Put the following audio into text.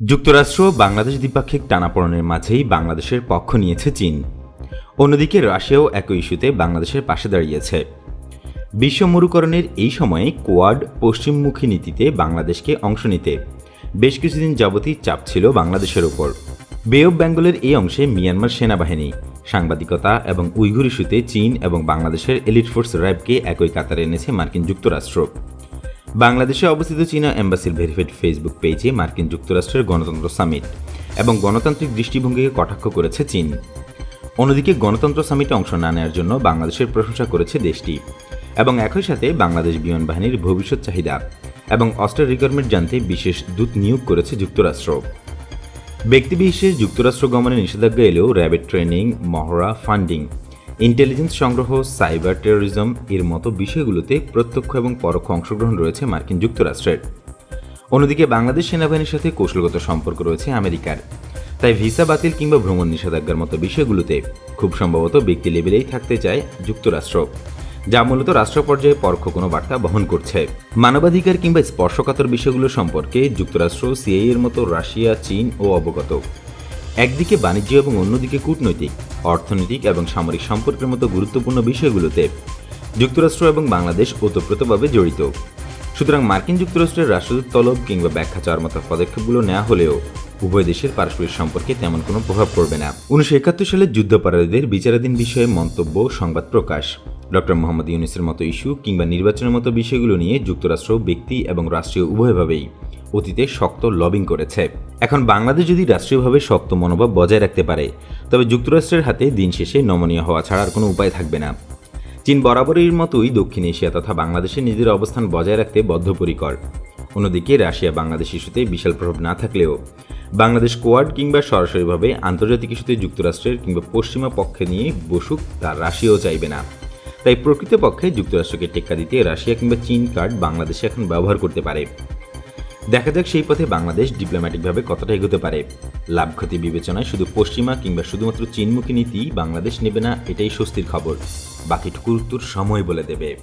যুক্তরাষ্ট্র বাংলাদেশ দ্বিপাক্ষিক টানাপোড়েনের মাঝেই বাংলাদেশের পক্ষ নিয়েছে চীন। অন্যদিকে রাশিয়াও একই ইস্যুতে বাংলাদেশের পাশে দাঁড়িয়েছে। বিশ্ব মরুকরণের এই সময়ে কোয়াড পশ্চিমমুখী নীতিতে বাংলাদেশকে অংশ নিতে বেশ কিছুদিন যাবতই চাপ ছিল বাংলাদেশের ওপর। বে অফ বেঙ্গলের এই অংশে মিয়ানমার সেনাবাহিনী, সাংবাদিকতা এবং উইঘুর ইস্যুতে চীন এবং বাংলাদেশের এলিট ফোর্স র্যাবকে একই কাতারে এনেছে মার্কিন যুক্তরাষ্ট্র। বাংলাদেশে অবস্থিত চীনা এম্বাসির ভেরিফাইড ফেসবুক পেজে মার্কিন যুক্তরাষ্ট্রের গণতন্ত্র সামিট এবং গণতান্ত্রিক দৃষ্টিভঙ্গিকে কটাক্ষ করেছে চীন। অন্যদিকে গণতন্ত্র সামিটে অংশ না নেওয়ার জন্য বাংলাদেশের প্রশংসা করেছে দেশটি এবং একই সাথে বাংলাদেশ বিমান বাহিনীর ভবিষ্যৎ চাহিদা এবং অস্ত্রের রিকোয়ারমেন্ট জানতে বিশেষ দূত নিয়োগ করেছে যুক্তরাষ্ট্র। ব্যক্তিবিশেষ যুক্তরাষ্ট্র গমনে নিষেধাজ্ঞা এলেও র্যাবের ট্রেনিং, মহড়া, ফান্ডিং ইন্টেলিজেন্স সংগ্রহ, সাইবার টেরোরিজম এর মতো বিষয়গুলোতে প্রত্যক্ষ এবং পরোক্ষ অংশগ্রহণ রয়েছে মার্কিন যুক্তরাষ্ট্রের। অন্যদিকে বাংলাদেশ সেনাবাহিনীর সাথে কৌশলগত সম্পর্ক রয়েছে আমেরিকার। তাই ভিসা বাতিল কিংবা ভ্রমণ নিষেধাজ্ঞার মতো বিষয়গুলোতে খুব সম্ভবত ব্যক্তি লেভেলেই থাকতে চায় যুক্তরাষ্ট্র, যা মূলত রাষ্ট্র পর্যায়ে পরোক্ষ কোনো বার্তা বহন করছে। মানবাধিকার কিংবা স্পর্শকাতর বিষয়গুলো সম্পর্কে যুক্তরাষ্ট্র সিআই এর মতো রাশিয়া, চীন ও অবগত। একদিকে বাণিজ্য এবং অন্যদিকে কূটনৈতিক, অর্থনৈতিক এবং সামরিক সম্পর্কের মতো গুরুত্বপূর্ণ বিষয়গুলোতে যুক্তরাষ্ট্র এবং বাংলাদেশ ওতপ্রোতভাবে জড়িত। সুতরাং মার্কিন যুক্তরাষ্ট্রের রাষ্ট্রদূত তলব কিংবা ব্যাখ্যা চাওয়ার মতো পদক্ষেপগুলো নেওয়া হলেও উভয় দেশের পারস্পরিক সম্পর্কে তেমন কোনো প্রভাব পড়বে না। উনিশশো একাত্তর সালে যুদ্ধাপরাধীদের বিচারাধীন বিষয়ে মন্তব্য, সংবাদ প্রকাশ। ডক্টর মোহাম্মদ ইউনিসের মতো ইস্যু কিংবা নির্বাচনের মতো বিষয়গুলো নিয়ে যুক্তরাষ্ট্র ব্যক্তি এবং রাষ্ট্রীয় উভয়ভাবেই অতীতে শক্ত লবিং করেছে। এখন বাংলাদেশ যদি রাষ্ট্রীয়ভাবে শক্ত মনোভাব বজায় রাখতে পারে, তবে যুক্তরাষ্ট্রের হাতে দিন শেষে নমনীয় হওয়া ছাড়ার কোনো উপায় থাকবে না। চীন বরাবরের মতোই দক্ষিণ এশিয়া তথা বাংলাদেশে নিজেদের অবস্থান বজায় রাখতে বদ্ধপরিকর। অন্যদিকে, রাশিয়া বাংলাদেশ ইস্যুতে বিশাল প্রভাব না থাকলেও বাংলাদেশ কোয়াড কিংবা সরাসরিভাবে আন্তর্জাতিক ইস্যুতে যুক্তরাষ্ট্রের কিংবা পশ্চিমা পক্ষে নিয়ে বসুক তা রাশিয়াও চাইবে না। তাই প্রকৃতপক্ষে যুক্তরাষ্ট্রকে টেক্কা দিতে রাশিয়া কিংবা চীন কার্ড বাংলাদেশে এখন ব্যবহার করতে পারে। দেখা যাক সেই পথে বাংলাদেশ ডিপ্লোম্যাটিকভাবে কতটা এগোতে পারে। লাভ ক্ষতি বিবেচনায় শুধু পশ্চিমা কিংবা শুধুমাত্র চীনমুখী নীতি বাংলাদেশ নেবে না, এটাই স্বস্তির খবর। বাকিটুকুর সময় বলে দেবে।